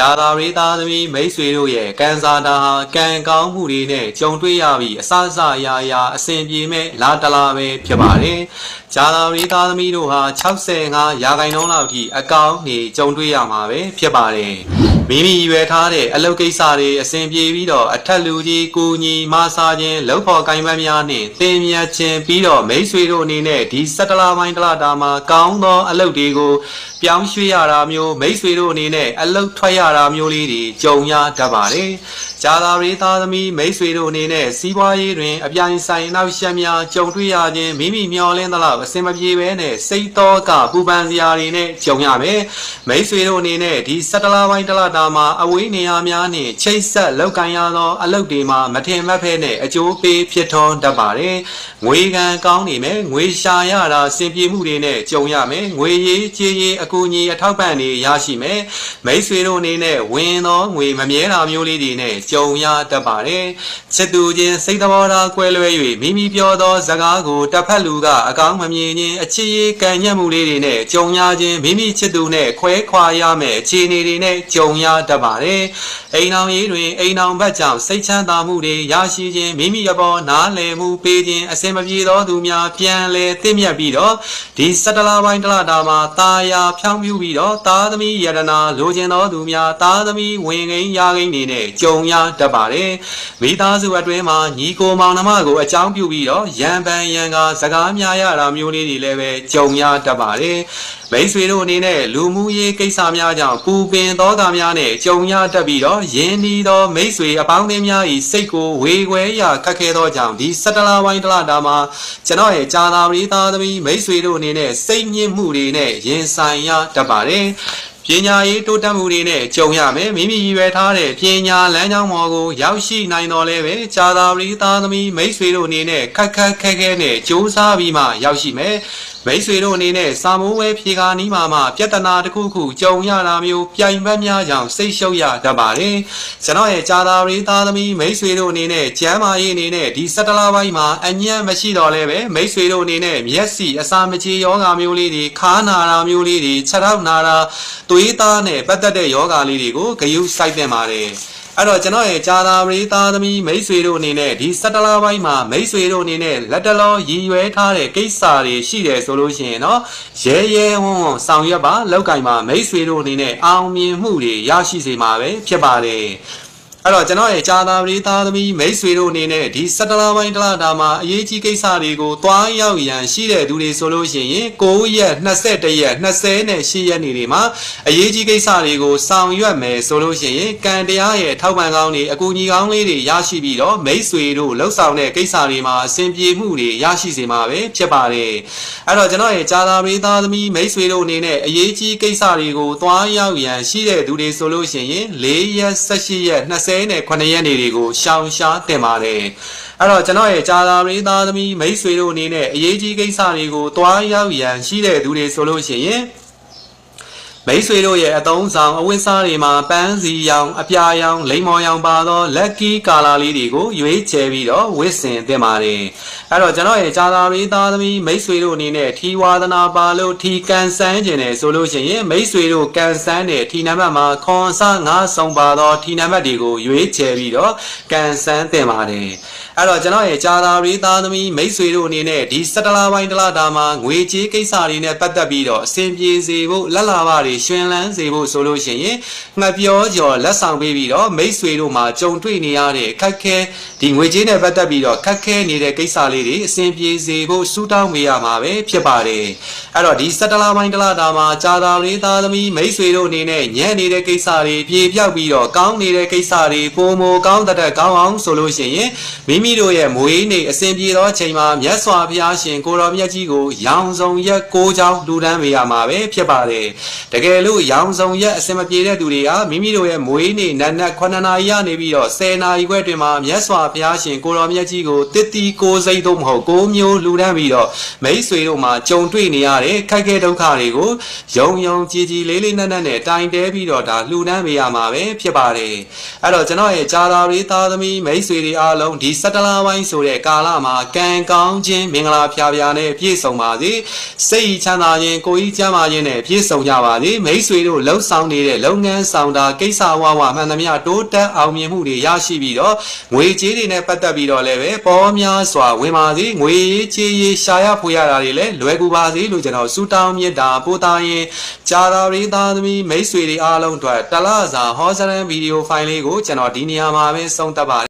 ဂျာသာရေးသားသမီးမိတ်ဆွေတို့ရဲ့ကံစားတာဟာကံကောင်းမှုတွေနဲ့ကြုံတွေ့ရပြီးအစအစအရာရာအစဉ်ပြေမဲ့လာတလာပဲဖြစ်ပါတယ်။ဂျာသာရေးသားသမီးတို့ဟာ65ရာခိုင်နှုန်းလောက်ထိအကောင်းနေကြုံတွေ့ရမှာပဲဖြစ်ပါတယ်။ မိမိရွယ်ထားတဲ့အလုပ်ကိစ္စတွေအစဉ်ပြေပြီးတော့အထက်လူကြီးကိုညီမဆာခြင်းလှုပ်ဖို့ကိုင်ပန်းများနဲ့သင်မြတ်ခြင်းပြီးတော့မိတ်ဆွေတို့အနေနဲ့ဒီ17လပိုင်းတစ်လတာမှာကောင်းသောအလုပ်တွေကိုပြောင်းရွှေ့ရတာမျိုးမိတ်ဆွေတို့အနေနဲ့အလုပ်ထွက်ရတာမျိုးလေးတွေကြုံရတတ်ပါတယ်။ ဂျာသာရေးသားသမီးမိတ်ဆွေတို့အနေနဲ့စီးပွားရေးတွင်အပြိုင်ဆိုင်နောက်ရှက်များကြုံတွေ့ရခြင်းမိမိမျှော်လင့်သလောက်အဆင်မပြေဘဲနဲ့စိတ်တော်ကပူပန်စရာတွေနဲ့ကြုံရမယ်။မိတ်ဆွေတို့အနေနဲ့ဒီ17လပိုင်းတစ်လတာမှာအဝေးနေရာများနှင့်ချိတ်ဆက်လောက်ကန်ရသောအလုပ်တွေမှာမထင်မှတ်ဖဲနဲ့အကျိုးပေးဖြစ်ထွန်းတတ်ပါတယ်။ငွေကံကောင်းနေမယ်ငွေရှာရတာစင်ပြေမှုတွေနဲ့ကြုံရမယ်ငွေရေးချေးရေးအကူအညီအထောက်ပံ့တွေရရှိမယ်မိတ်ဆွေတို့အနေနဲ့ဝင်သောငွေမမြဲတာမျိုးလေးတွေနဲ့ကြုံရတတ်ပါတယ်။ချစ်သူချင်းစိတ်တော်သာကွဲလွဲ၍မိမိပြောသောစကားကိုတစ်ဖက်လူကအကောင်းမမြင်ခြင်းအချစ်ရေးကံညက်မှုလေးတွေနဲ့ကြုံရခြင်းမိမိချစ်သူနဲ့ခွဲခွာရမယ်အခြေအနေတွေနဲ့ကြုံရတတ်ပါတယ်။အိမ်အောင်ရေးတွင်အိမ်အောင်ဘက်ကြောင့်စိတ်ချမ်းသာမှုတွေရရှိခြင်းမိမိအပေါ်နားလည်မှုပေးခြင်းအစင်မပြေသောသူများပြန်လဲသိမြတ်ပြီးတော့ဒီစတလပိုင်းတလတာမှာတာယာဖြောင်းပြူပြီးတော့သားသမီးယရနာလိုချင်သောသူများသားသမီးဝင်ကိန်းရာကိန်းတွေနဲ့ကြုံရတတ်ပါတယ်မိသားစုအတွင်းမှာညီကိုမောင်နှမကိုအကြောင်းပြုပြီးတော့ရံပန်ရံကာစကားများရတာမျိုးလေးတွေလည်းပဲကြုံရတတ်ပါတယ်မိတ်ဆွေတို့အနေနဲ့လူမှုရေးကိစ္စများကြောင့်ပူပင်သောကများနဲ့ကြုံရတတ်ပြီးတော့ယင်းဒီသောမိတ်ဆွေအပေါင်းအသင်းများ၏စိတ်ကိုဝေခွဲရာခက်ခဲသောကြောင့်ဒီစတလပိုင်းတလတာမှာကျွန်တော်ရဲ့ဂျာသာပရိသသမီးမိတ်ဆွေတို့အနေနဲ့စိတ်ညစ်မှုတွေနဲ့ရင်ဆိုင်ရတတ်ပါတယ် ပညာရေးတိုးတက်မှုတွေနဲ့ကြုံရမယ်မိမိရည်ရွယ်ထားတဲ့ပညာလမ်းကြောင်းပေါ်ကိုရောက်ရှိနိုင်တော်လဲပဲဂျာသာပရိသသမီးမိတ်ဆွေတို့အနေနဲ့ခက်ခက်ခဲခဲနဲ့စ조사ပြီးမှရောက်ရှိမယ်မိတ်ဆွေတို့အနေနဲ့စာမိုးဝဲဖြေကာနီးမှာမှပြဿနာတစ်ခုခုကြုံရတာမျိုးပြိုင်ပတ်များကြောင့်စိတ်ရှုပ်ရတတ်ပါတယ်ကျွန်တော်ရဲ့ဂျာသာပရိသသမီးမိတ်ဆွေတို့အနေနဲ့ကျမ်းမာရေးအနေနဲ့ဒီ17လပိုင်းမှာအညံ့မရှိတော့လဲပဲမိတ်ဆွေတို့အနေနဲ့မျက်စိအစာမကြေယောဂါမျိုးလေးတွေခါနာတာမျိုးလေးတွေခြေထောက်နာတာသွေးသားနဲ့ပတ်သက်တဲ့ယောဂါလေးတွေကိုဂယုစိုက်တင်ပါတယ် အဲ့တော့ကျွန်တော်ရဲ့ဂျာသာပရိသားသမီးမိတ်ဆွေတို့အနေနဲ့ဒီ17လပိုင်းမှာမိတ်ဆွေတို့အနေနဲ့လက်တလောရည်ရွယ်ထားတဲ့ကိစ္စတွေရှိတယ်ဆိုလို့ရှိရင်တော့ရဲရဲဝံ့ဝံ့ဆောင်ရွက်ပါလောက်ကင်မှာမိတ်ဆွေတို့အနေနဲ့အောင်မြင်မှုတွေရရှိစေမှာပဲဖြစ်ပါတယ် အဲ့တော့ကျွန်တော်ရဲ့ဂျာသာပရိသားသမီးမိတ်ဆွေတို့အနေနဲ့ဒီ17လပိုင်းတလတာမှာအရေးကြီးကိစ္စတွေကိုတွားရောက်ရန်ရှိတဲ့သူတွေဆိုလို့ရှိရင်9ရက်21ရက်20နဲ့10ရက်နေ့တွေမှာအရေးကြီးကိစ္စတွေကိုဆောင်ရွက်မယ်ဆိုလို့ရှိရင်ကံတရားရဲ့ထောက်ပံ့ကောင်းတွေအကူအညီကောင်းလေးတွေရရှိပြီးတော့မိတ်ဆွေတို့လှုပ်ဆောင်တဲ့ကိစ္စတွေမှာအဆင်ပြေမှုတွေရရှိစေမှာပဲဖြစ်ပါတယ်အဲ့တော့ကျွန်တော်ရဲ့ဂျာသာပရိသားသမီးမိတ်ဆွေတို့အနေနဲ့အရေးကြီးကိစ္စတွေကိုတွားရောက်ရန်ရှိတဲ့သူတွေဆိုလို့ရှိရင်4ရက်18ရက်20နဲ့9ရက်နေ့တွေကိုရှောင်ရှားတင်ပါတယ်အဲ့တော့ကျွန်တော်ရဲ့ဂျာသာပရိသားသမီးမိတ်ဆွေတို့အနေနဲ့အရေးကြီးကိစ္စတွေကိုတွားရောက်ရန်ရှိတဲ့သူတွေဆိုလို့ရှိရင် မိတ်ဆွေတို့ရဲ့အသုံးဆောင်အဝတ်စားတွေမှာပန်းစီရောင်အပြာရောင်လိမ္မော်ရောင်ပါသော lucky color လေးတွေကိုရွေးချယ်ပြီးတော့ဝတ်ဆင်သင့်ပါတယ်အဲ့တော့ကျွန်တော်ရဲ့ဂျာသာပရိသားသမီးမိတ်ဆွေတို့အနေနဲ့ထီဝါဒနာပါလို့ထီကန်ဆန်းခြင်းတယ်ဆိုလို့ရှိရင်မိတ်ဆွေတို့ကန်ဆန်းတဲ့ထီနံပါတ်မှာခွန်ဆငါဆောင်ပါသောထီနံပါတ်တွေကိုရွေးချယ်ပြီးတော့ကန်ဆန်းသင့်ပါတယ်အဲ့တော့ကျွန်တော်ရဲ့ဂျာသာပရိသားသမီးမိတ်ဆွေတို့အနေနဲ့ဒီ17လပိုင်းတလတာမှာငွေကြေးကိစ္စတွေနဲ့ပတ်သက်ပြီးတော့အဆင်ပြေစေဖို့လက်လာပါတွေရှင်လန်းစေဖို့ဆိုလို့ရှိရင်ငှက်ပြောကျော်လက်ဆောင်ပေးပြီးတော့မိတ်ဆွေတို့မှာကြုံတွေ့နေရတဲ့ခက်ခဲဒီငွေကြေးနဲ့ပတ်သက်ပြီးတော့ခက်ခဲနေတဲ့ကိစ္စလေးတွေအဆင်ပြေစေဖို့စူးတောင်းပေးရမှာပဲဖြစ်ပါတယ်အဲ့တော့ဒီ17လပိုင်းတလတာမှာဂျာသာပရိသားသမီးမိတ်ဆွေတို့အနေနဲ့ညံ့နေတဲ့ကိစ္စတွေပြေပြောက်ပြီးတော့ကောင်းနေတဲ့ကိစ္စတွေပုံမကောင်းတဲ့ကောင်းအောင်ဆိုလို့ရှိရင်မိမိတို့ရဲ့မွေးနေ့အစဉ်ပြေသောအချိန်မှာမြတ်စွာဘုရားရှင်ကိုတော်မြတ်ကြီးကိုရောင်စုံရက်၉ချောင်းလူတန်းပေးရမှာပဲဖြစ်ပါတယ်တကယ်လို့ရောင်စုံရက်အစဉ်မပြေတဲ့သူတွေကမိမိတို့ရဲ့မွေးနေ့နတ်နတ်9နာရီကနေပြီးတော့10နာရီခွဲတွင်မှာမြတ်စွာဘုရားရှင်ကိုတော်မြတ်ကြီးကိုတစ်တီကိုစိတ်တို့မဟုတ်ကိုမျိုးလူတန်းပြီးတော့မိတ်ဆွေတို့မှာကြုံတွေ့နေရတဲ့ခက်ခဲဒုက္ခတွေကိုယုံယုံကြည်ကြည်လေးလေးနက်နက်နဲ့တိုင်တဲပြီးတော့ဒါလှူဒန်းပေးရမှာပဲဖြစ်ပါတယ်အဲ့တော့ကျွန်တော်ရဲ့ဂျာသာရေးသားသမီးမိတ်ဆွေတွေအားလုံးဒီ17လပိုင်းဆိုတဲ့ကာလမှာကံကောင်းခြင်းမင်္ဂလာဖျားဖျားနဲ့ပြည့်စုံပါစေစိတ်ချမ်းသာခြင်းကိုယ်ကြီးကျန်းမာခြင်းနဲ့ပြည့်စုံကြပါစေလေမိတ်ဆွေတို့လှုပ်ဆောင်နေတဲ့လုပ်ငန်းဆောင်တာကိစ္စဝဝမှန်သမျှတိုးတက်အောင်မြင်မှုတွေရရှိပြီးတော့ငွေကြေးတွေနဲ့ပတ်သက်ပြီးတော့လည်းပဲပေါ်များစွာဝင်ပါစေငွေကြေးရေးရှာရဖွေရတာတွေလည်းလွယ်ကူပါစေလို့ကျွန်တော်ဆုတောင်းမြတ်တာပို့သားရင်ကြာတာရီသားသမီးမိတ်ဆွေတွေအားလုံးအတွက်တလစာဟောစရန်ဗီဒီယိုဖိုင်လေးကိုကျွန်တော်ဒီနေရာမှာပဲဆုံးသက်ပါတယ်